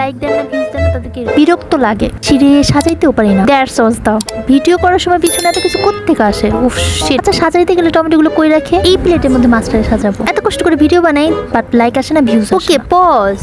Like দেন না views দেন না তাদেরকে বিরক্ত লাগে। ছিঁড়ে সাজাইতেও পারি না। দ্যাটস সস দাও ভিডিও করার সময় পিছনে এত কিছু কোথেকে আসে? উফ শিট আচ্ছা সাজাইতে গেলে টমেটোগুলো কই রাখে? এই প্লেটের মধ্যে মাছটা সাজাবো। এত কষ্ট করে ভিডিও বানাই বাট লাইক আসে না ভিউজ ওকে পজ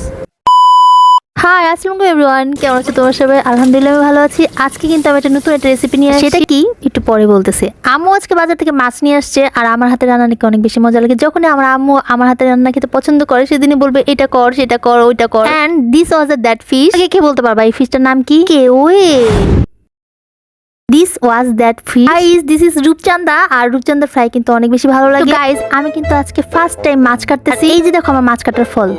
হাই আসসালামু এভরিওয়ান কেমন আছো তোমার সবাই? আলহামদুলিল্লাহ ভালো আছি। আজকে কিন্তু আমি একটা নতুন একটা রেসিপি নিয়ে সেটা কি? একটু পরে বলতেছে। আম্মু আজকে বাজার থেকে মাছ নিয়ে আসছে আর আমার হাতে রান্না নাকি অনেক বেশি মজা লাগে। যখনই আমার আম্মু আমার হাতে রান্না খেতে পছন্দ করে সেদিনই বলবে এটা কর সেটা কর ওইটা কর। And this was a that fish আগে কে বলতে পারবা? এই ফিশটার নাম কি? কে? Way. This was that free guys this is rupchanda আর রূপচান্দার ফ্রাই কিন্তু অনেক বেশি ভালো লাগে গাইস আমি কিন্তু আজকে ফার্স্ট টাইম মাছ কাটতেছি এই যে দেখো আমার মাছ কাটার ফল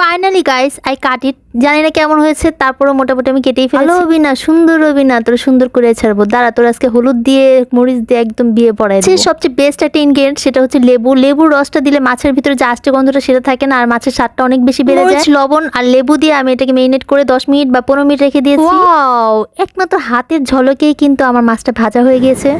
finally guys I cut it জানি না কেমন হয়েছে তারপরে মোটামুটি আমি কেটেই ফেলেছি। হবি না সুন্দর হবি না তোর সুন্দর করে ছাড়বো। দাঁড়া তোর আজকে হলুদ দিয়ে মরিচ দিয়ে একদম বিয়ে পড়ায় দেবো। সবচেয়ে বেস্ট একটা ইনগ্রেডিয়েন্ট সেটা হচ্ছে লেবু। লেবুর রসটা দিলে মাছের ভিতরে যে আষ্টে গন্ধটা সেটা থাকে না আর মাছের স্বাদটা অনেক বেশি বেড়ে যায়। লবণ আর লেবু দিয়ে আমি এটাকে মেরিনেট করে দশ মিনিট বা পনেরো মিনিট রেখে দিয়েছি। একমাত্র হাতের ঝলকেই কিন্তু আমার মাছটা ভাজা হয়ে গিয়েছে।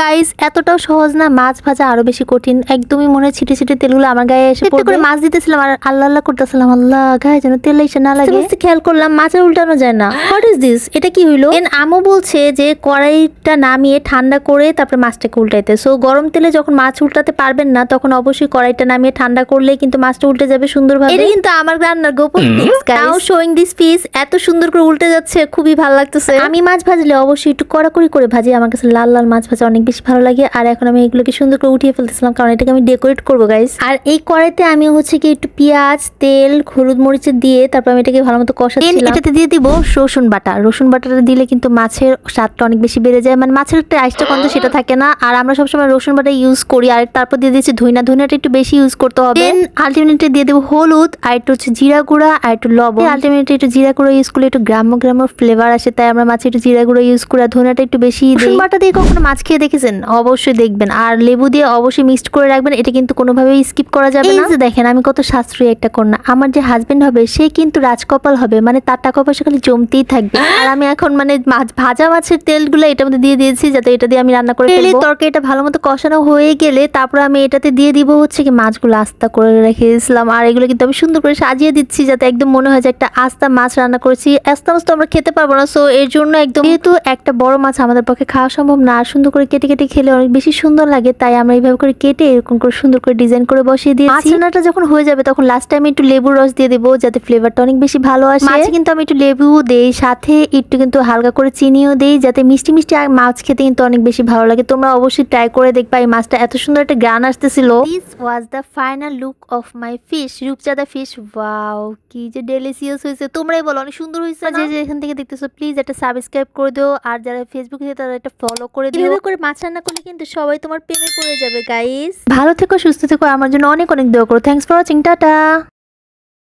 গাইস এতটাও সহজ না মাছ ভাজা আরও বেশি কঠিন। একদমই মনে হয় ছিটে ছিটে তেলগুলো আমার গায়ে এসে করে মাছ দিতেছিলাম আর আল্লাহ আল্লাহ করতেছিলাম আল্লাহ গায়ে যেন তেল এসে না লাগে। খেয়াল করলাম মাছের উল্টানো যায় না। হোয়াট ইজ দিস এটা কি হইল? এন আমু বলছে যে কড়াইটা নামিয়ে ঠান্ডা করে তারপরে মাছটাকে উল্টাইতে। সো গরম তেলে যখন মাছ উল্টাতে পারবেন না তখন অবশ্যই কড়াইটা নামিয়ে ঠান্ডা করলে কিন্তু মাছটা উল্টে যাবে সুন্দরভাবে। এটা কিন্তু আমার রান্নার গোপন tips guys now showing this piece এত সুন্দর করে উল্টে যাচ্ছে খুবই ভালো লাগতেছে। আমি মাছ ভাজলে অবশ্যই একটু কড়াকড়ি করে ভাজি আমার কাছে লাল লাল মাছ ভাজা অনেক বেশি ভালো লাগে। আর এখন আমি এগুলোকে সুন্দর করে উঠিয়ে ফেলতেছিলাম কারণ এটাকে আমি ডেকোরেট করব গাইস আর এই কড়াইতে আমি হচ্ছে কি একটু পেঁয়াজ তেল হলুদ মরিচের দিয়ে তারপর আমি এটাকে ভালো মতো কষাচ্ছিলাম। এটাতে দিয়ে দিব রসুন বাটা। রসুন বাটাটা দিলে কিন্তু মাছের স্বাদটা অনেক বেশি বেড়ে যায়। মানে মাছের একটা আইসটা কন্ত সেটা থাকে না। আর আমরা সবসময় রসুন বাটা ইউজ করি। আর তারপর দিয়ে দিচ্ছি ধইনা। ধইনাটা একটু বেশি ইউজ করতে হবে। দেন আলটিমেটলি দিয়ে দেবো হলুদ আর একটু হচ্ছে জিরা গুঁড়া আর একটু লবণ। আলটিমেটলি একটু জিরা গুঁড়ো ইউজ করলে একটু গ্রাম্য গ্রাম্য ফ্লেভার আসে। তাই আমরা মাছে একটু জিরা গুঁড়ো ইউজ করি। আর ধনিয়াটা একটু বেশি দিই। বাটা দিয়ে কখনো মাছ খেয়ে দেখেছেন? অবশ্যই দেখবেন। আর লেবু দিয়ে অবশ্যই মিক্সড করে রাখবেন এটা কিন্তু কোনোভাবেই স্কিপ করা যাবে না। দেখেন আমি কত সাশ্রয়ী একটা কন্যা। আমার যে হাজবেন্ড হবে সে কিন্তু রাজকপাল হবে মানে তার টাকা পয়সা খালি জমতেই থাকবে। আর আমি এখন মানে মাছ ভাজা মাছের তেলগুলো এটার মধ্যে দিয়ে দিয়েছি যাতে এটা দিয়ে আমি রান্না করে ফেলব। তরকারিটা ভালো মতো কষানো হয়ে গেলে তারপর আমি এটাতে দিয়ে দিব হচ্ছে কি মাছগুলো আস্তা করে রেখে দিয়েছিলাম। আর এগুলো কিন্তু আমি সুন্দর করে সাজিয়ে দিচ্ছি যাতে একদম মনে হয় যে একটা আস্তা মাছ রান্না করেছি। আস্তা মাছ তো আমরা খেতে পারব না সো এর জন্য একদম যেহেতু একটা বড় মাছ আমাদের পক্ষে খাওয়া সম্ভব না আর সুন্দর করে কেটে কেটে কেটে খেলে অনেক বেশি সুন্দর লাগে তাই আমরা এইভাবে করে কেটে এরকম করে সুন্দর করে ডিজাইন করে বসিয়ে দিয়েছি। মাছ যখন হয়ে যাবে তখন লাস্ট টাইম একটু লেবুর রস দিয়ে দেবো যাতে ফ্লেভারটা অনেক বেশি ভালো আসে। মাছে কিন্তু আমি একটু লেবু দেই সাথে একটু কিন্তু হালকা করে চিনিও দেই যাতে মিষ্টি মিষ্টি আর মাছ খেতে কিন্তু অনেক বেশি ভালো লাগে। তোমরা অবশ্যই ট্রাই করে দেখবা এই মাছটা এত সুন্দর একটা গান আসতেছিল। This was the final look of my fish রূপচাঁদা ফিশ ওয়াও কি যে ডেলিসিয়াস হয়েছে। তোমরাই বলো অনেক সুন্দর হয়েছে যে যে এখান থেকে দেখতেছো প্লিজ একটা সাবস্ক্রাইব করে দিও আর যারা ফেসবুকে তারা একটা ফলো করে দিও। করে মাছ রান্না করলে কিন্তু সবাই তোমার প্রেমে পড়ে যাবে গাইস ভালো থেকো, সুস্থ থেকো, আমার জন্য অনেক অনেক দোয়া করো। Thanks for watching tata.